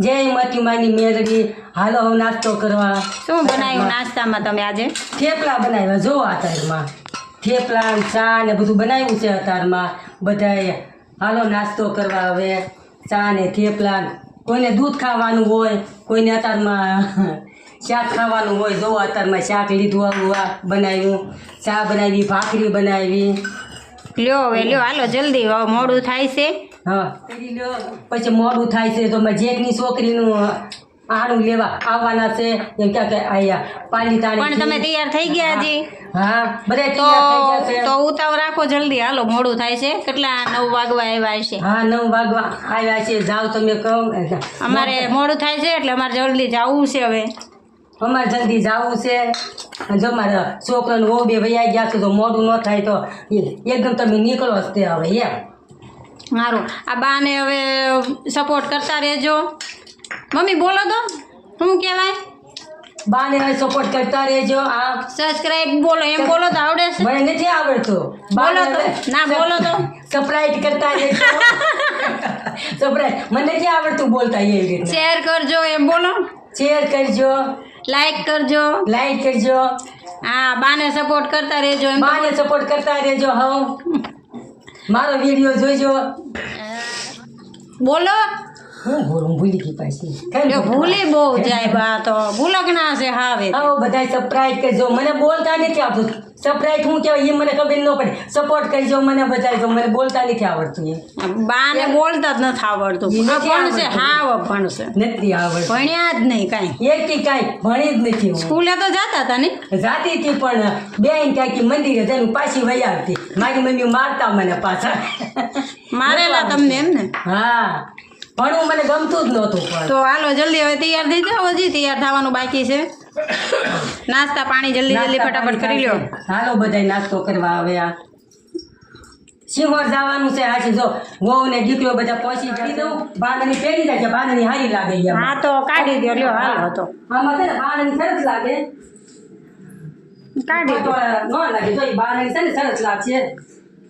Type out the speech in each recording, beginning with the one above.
જય મતીમાની મેરડી. હાલો હવે નાસ્તો કરવા. શું બનાવ્યું નાસ્તામાં તમે આજે? થેપલા બનાવ્યા. જો અત્યારમાં થેપલા ચા ને બધું બનાવ્યું છે અત્યારમાં બધાએ. હાલો નાસ્તો કરવા હવે. ચા ને થેપલા કોઈને દૂધ ખાવાનું હોય કોઈને અત્યારમાં શાક ખાવાનું હોય જો અત્યારમાં શાક લીધું આવું આ બનાવ્યું. ચા બનાવી ભાખરી બનાવી. લ્યો હવે લ્યો હાલો જલ્દી. મોડું થાય છે. હા. પછી મોડું થાય છે તો જેકની છોકરીનું આણું લેવા આવવાના છે. એમ ક્યાં કે અહીંયા પાલી તાળી પણ તમે તૈયાર થઈ ગયા હજી? હા બધા તો તો ઉતાવ રાખો જલ્દી. હાલો મોડું થાય છે. કેટલા નવ વાગવા આવ્યા છે હા નવ વાગવા આવ્યા છે. જાઓ તમે કહો. અમારે મોડું થાય. છે એટલે અમારે જલ્દી જવું છે હવે. અમારે જલ્દી જવું છે. જો મારા છોકરાને વહુ બે ભાઈ ગયા છે તો મોડું ન થાય તો એકદમ તમે નીકળો જ તે હવે એમ. સારું આ બાને હવે સપોર્ટ કરતા રહેજો. મમ્મી બોલો તો. શું કહેવાય? બાને હવે સપોર્ટ કરતા રહેજો. આ સબસ્ક્રાઇબ બોલો એમ બોલો તો આવડે છે. મને નથી આવડતું. બોલો તો. ના, બોલો તો. સપ્રાઈટ કરતા રહેજો. સપ્રાઈટ મને નથી આવડતું બોલતા એ રીતે. શેર કરજો એમ બોલો. શેર કરજો. લાઈક કરજો. લાઈક કરજો. હા બાને સપોર્ટ કરતા રહેજો એમ બાને સપોર્ટ કરતા રહેજો હવ મારો વીડિયો જોજો બોલો. હું બોલું ભૂલી ગઈ પાછી. કઈ ભૂલી બહુ જાય બા તો ભૂલક છે હાવે. આવો બધા સપ્રાઈટ કરજો મને બોલતા નથી આવતું. સપ્રાઈટ હું કહેવાય એ મને ખબર ન પડે. સપોર્ટ કરજો મને બધા મને બોલતા નથી આવડતું એ બાને બોલતા જ નથી આવડતું. ઈ નથી આ ભણશે આવડતું. ભણશે. નથી આવડતું. ભણ્યા જ નહીં કાંઈ. એક થી કાંઈ ભણી જ નથી સ્કૂલે તો જતા હતા ને? જાતી હતી પણ બેન કાકી મંદિરે જઈને પાછી વહી આવતી. મારી મમ્મી મારતા મને પાછા. મારેલા તમને એમ ને હા. ભણવું મને ગમતું જ નહોતું તો હાલો જલ્દી હવે તૈયાર થઈ જાઓ હજી તૈયાર થવાનું બાકી છે. નાસ્તા પાણી જલ્દી જલ્દી ફટાફટ કરી લો હાલો બધા નાસ્તો કરવા આવ્યા સિંહોર જવાનું છે આજે જો વહુ ને દીકરો બધા પહોંચી જઈ દઉં બાંધણી પહેરી જાય છે બાંધણી હારી લાગે હા તો કાઢી દો લ્યો હાલ તો. આમાં છે ને બાંધણી સરસ લાગે. કાઢી ન લાગે તો એ બાંધણી છે ને સરસ લાગશે.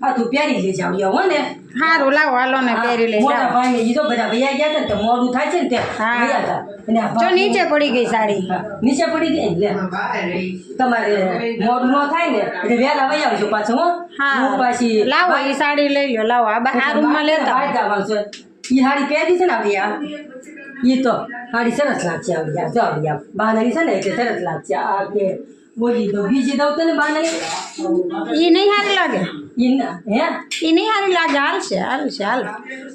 હા તું પહેરી લેજે આવ્યો હો ને. સારું લાવો હાલો ને પહેરી લેજે મોટા ભાઈ ને ઈ તો બધા ભૈયા ગયા હતા ને તો મોડું થાય છે ને તે હા. હતા. અને આ જો નીચે પડી ગઈ સાડી. નીચે પડી ગઈ? લે. તમારે મોડું ન થાય ને એટલે વહેલા વહી આવજો પાછો હો. હા. હું પાછી લાવો એ સાડી લઈ લ્યો લાવો. આ આ રૂમમાં લેતા બહાર જવાનું એ સાડી પહેરી છે ને આવી આ? ઈ તો હાડી સરસ લાગશે આવી આ. જો આવી આ. બાંધણી છે ને એટલે સરસ લાગશે. આ કે બોલી દો બીજી દઉં તને ને એ નહીં સારી લાગે. હે? એ નહીં સારી લાગે. હાલશે હાલશે હાલ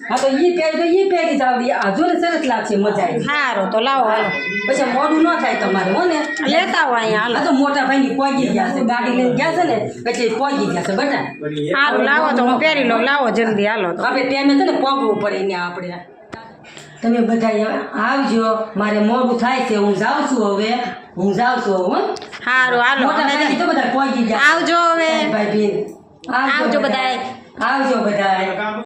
હા તો એ પહેરી તો એ પહેરી જાવ આ ને સરસ લાગશે મજા આવી. સારું તો લાવો હાલો. પછી મોડું ન થાય તમારે હો ને? લેતા આવો અહીંયા હાલો. તો મોટા ભાઈ ની પહોંચી ગયા છે ગાડી લઈને ગયા છે ને પછી પહોંચી ગયા છે બધા સારું લાવો તો હું પહેરી લઉં. લાવો જલ્દી હાલો તો. આપણે ટાઈમે છે ને પગવું પડે ને આપણે. તમે બધા આવજો. મારે મોડું થાય છે હું જાઉં છું હવે. હું જાઉં છું હો. સારું હાલો. આવજો હવે. આવજો બધાય. આવજો બધાય.